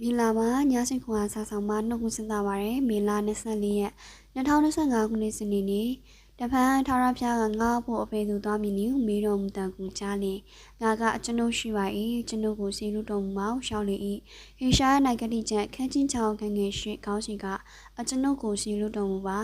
မင်္ဂလာပါညစိတ်ခွန်အားစာဆောင်မှာနှုတ်ခွန်းဆက်တာပါရယ်မေလာ24ရက်2025ခုနှစ်စနေနေ့ တဖန်ထာဝရဘုရားကငါ့ဖို့အပေသူသွားမည်နည်းဟုမေးတော်မူတန်ကူကြားလင်ငါကအကျွန်ုပ်ရှိပါ၏ကျွန်ုပ်ကိုစေလူတော်မူမောက်ရှောက်လေ၏ဟေရှာယနိုင်ကတိချက်ခန်းချင်းချောင်းခန်းငယ်ရှိကောင်းစီကအကျွန်ုပ်ကိုစေလူတော်မူပါ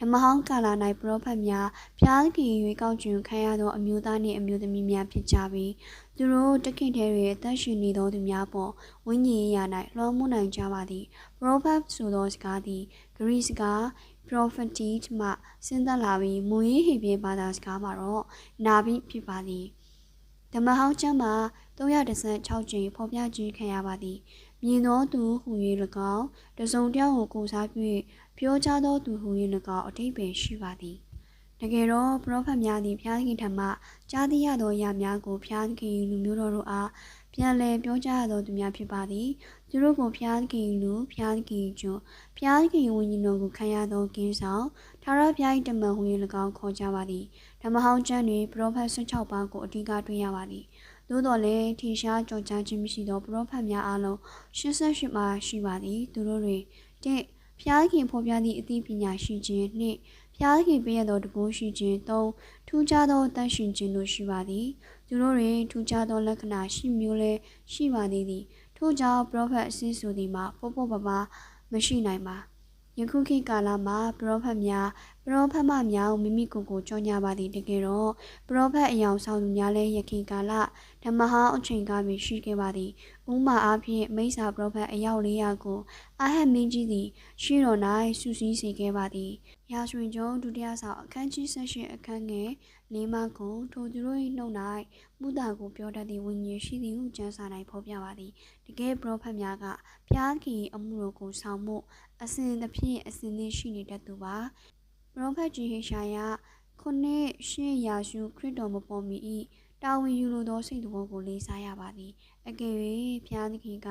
ဓမ္မဟောင်းကာလာ၌ပရောဖက်များဘုရားသခင်၍ကောက်ကျွန်ခံရသောအမျိုးသားနှင့်အမျိုးသမီးများဖြစ်ကြပြီးသူတို့တခင်ထဲတွင်အသက်ရှင်နေသောသူများပေါ်ဝိညာဉ်ရေးရာ၌လွှမ်းမိုးနိုင်ကြပါသည်ပရောဖက်ဆိုသောစကားသည်ဂရိစကား prophetic မှဆင်းသက်လာပြီးမူရင်းဟေပြေဘာသာစကားမှာတော့နာဘိဖြစ်ပါသည်ဓမ္မဟောင်းကျမ်းမှာ316ကြိမ်ဖော်ပြခြင်းခံရပါသည်မြင်သောသူဟူ၍၎င်းတစုံတယောက်ကိုကိုးစားပြုပြောကြားသောသူဟူ၍၎င်းအထိပ္ပယ်ရှိပါသည်တကယ်တော့ပရောဖက်များသည်ဘုရားသခင်ထံမှကြားသိရသောအရာများကိုဘုရားသခင်လူမျိုးတော်တို့အား ပြန်လည်ပြောကြားရသောသူများဖြစ်ပါသည်သူတို့ကိုဘုရားသခင်လူဘုရားသခင်ကျွန်းဘုရားသခင်ဝိညာဉ်တော်ကိုခံရသောကင်းဆောင်ထာဝရဘုရား၏တမန်ဟူ၍၎င်းခေါ်ကြပါသည်ဓမ္မဟောင်းကျမ်းတွင်ပရောဖက်16ပါးကိုအဓိကတွေ့ရပါသည်သို့တော်လည်းထင်ရှားကြော်ကြားခြင်းမရှိသောပရောဖက်များအားလုံး88ပါးရှိပါသည်သူတို့တွင်1ဖျားခင်ဖော်ပြသည့်အသိပညာရှိခြင်းနှင့် ဖျားခင်ပေးရသောတကူရှိခြင်း၃ထူးခြားသောတန်ရှင်ခြင်းတို့ရှိပါသည်သူတို့တွင်ထူးခြားသောလက္ခဏာရှိမျိုးလည်းရှိပါသေးသည်ထို့ကြောင့်ပရောဖက်အစည်းဆိုသည်မှာပေါ့ပေါ့ပါပါမရှိနိုင်ပါယခုခေတ်ကာလမှာပရောဖက်များ ပရောဖက်မများမိမိကိုယ်ကိုကြောညာပါသည်တကယ်တော့ပရောဖက်အယောင်ဆောင်သူများလည်းယခင်ကာလဓမ္မဟောင်းအချိန်ကပင်ရှိခဲ့ပါသည်ဥမာအားဖြင့်မိစ္ဆာပရောဖက်အယောက်400ကိုအာဟတ်မင်းကြီးသည်ရှေ့တော်၌ဆူဆီးစေခဲ့ပါသည်ရာဇဝင်ကျုံဒုတိယဆောင်အခန်းကြီး16အခန်းငယ်လေးမှကိုထိုသူတို့၏နှုတ်၌မုတာကိုပြောတတ်သည့်ဝိညာဉ်ရှိသည်ဟုကျမ်းစာ၌ဖော်ပြပါသည်တကယ်ပရောဖက်များကဖျားခင်အမှုတော်ကိုဆောင်မှုအစဉ်တစ်ဖြင့်အစဉ်သင်းရှိနေတတ်သူပါ ပရောဖက်ကြီးဟေရှာယခုနှစ်ရှေ့ရာရှုခရစ်တော်မပေါ်မီ၏တာဝန်ယူလိုသောစိတ်တော်ကိုလေးစားရပါသည်အကယ်၍ဖျားသခင်က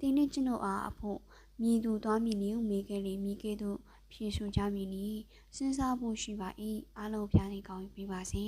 တင်းနှင့်ကျွန်ုပ်အားအဖို့မြည်သူသွားမည်နည်းဟုမေးခဲ့လေမိခဲ့သို့ဖြေဆိုကြမည်နီစဉ်းစားဖို့ရှိပါ၏အားလုံးဖျားသခင်ကောင်းပြီပါစေ